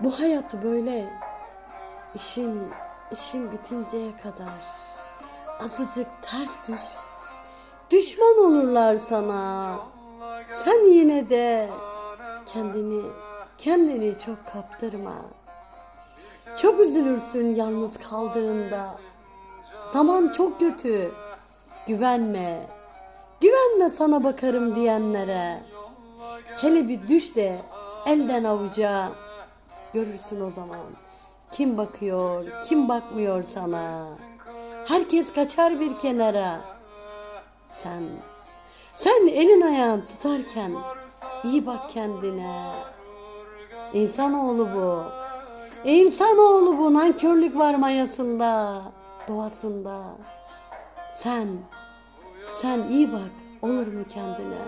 Bu hayatı böyle işin işin bitinceye kadar azıcık ters düş. Düşman olurlar sana. Sen yine de kendini kendini çok kaptırma. Çok üzülürsün yalnız kaldığında. Zaman çok kötü. Güvenme. Güvenme sana bakarım diyenlere. Hele bir düş de elden avuca. Görürsün o zaman. Kim bakıyor, kim bakmıyor sana. Herkes kaçar bir kenara. Sen, sen elin ayağın tutarken iyi bak kendine. İnsanoğlu bu. İnsanoğlu bu nankörlük var mayasında, doğasında. Sen, sen iyi bak olur mu kendine?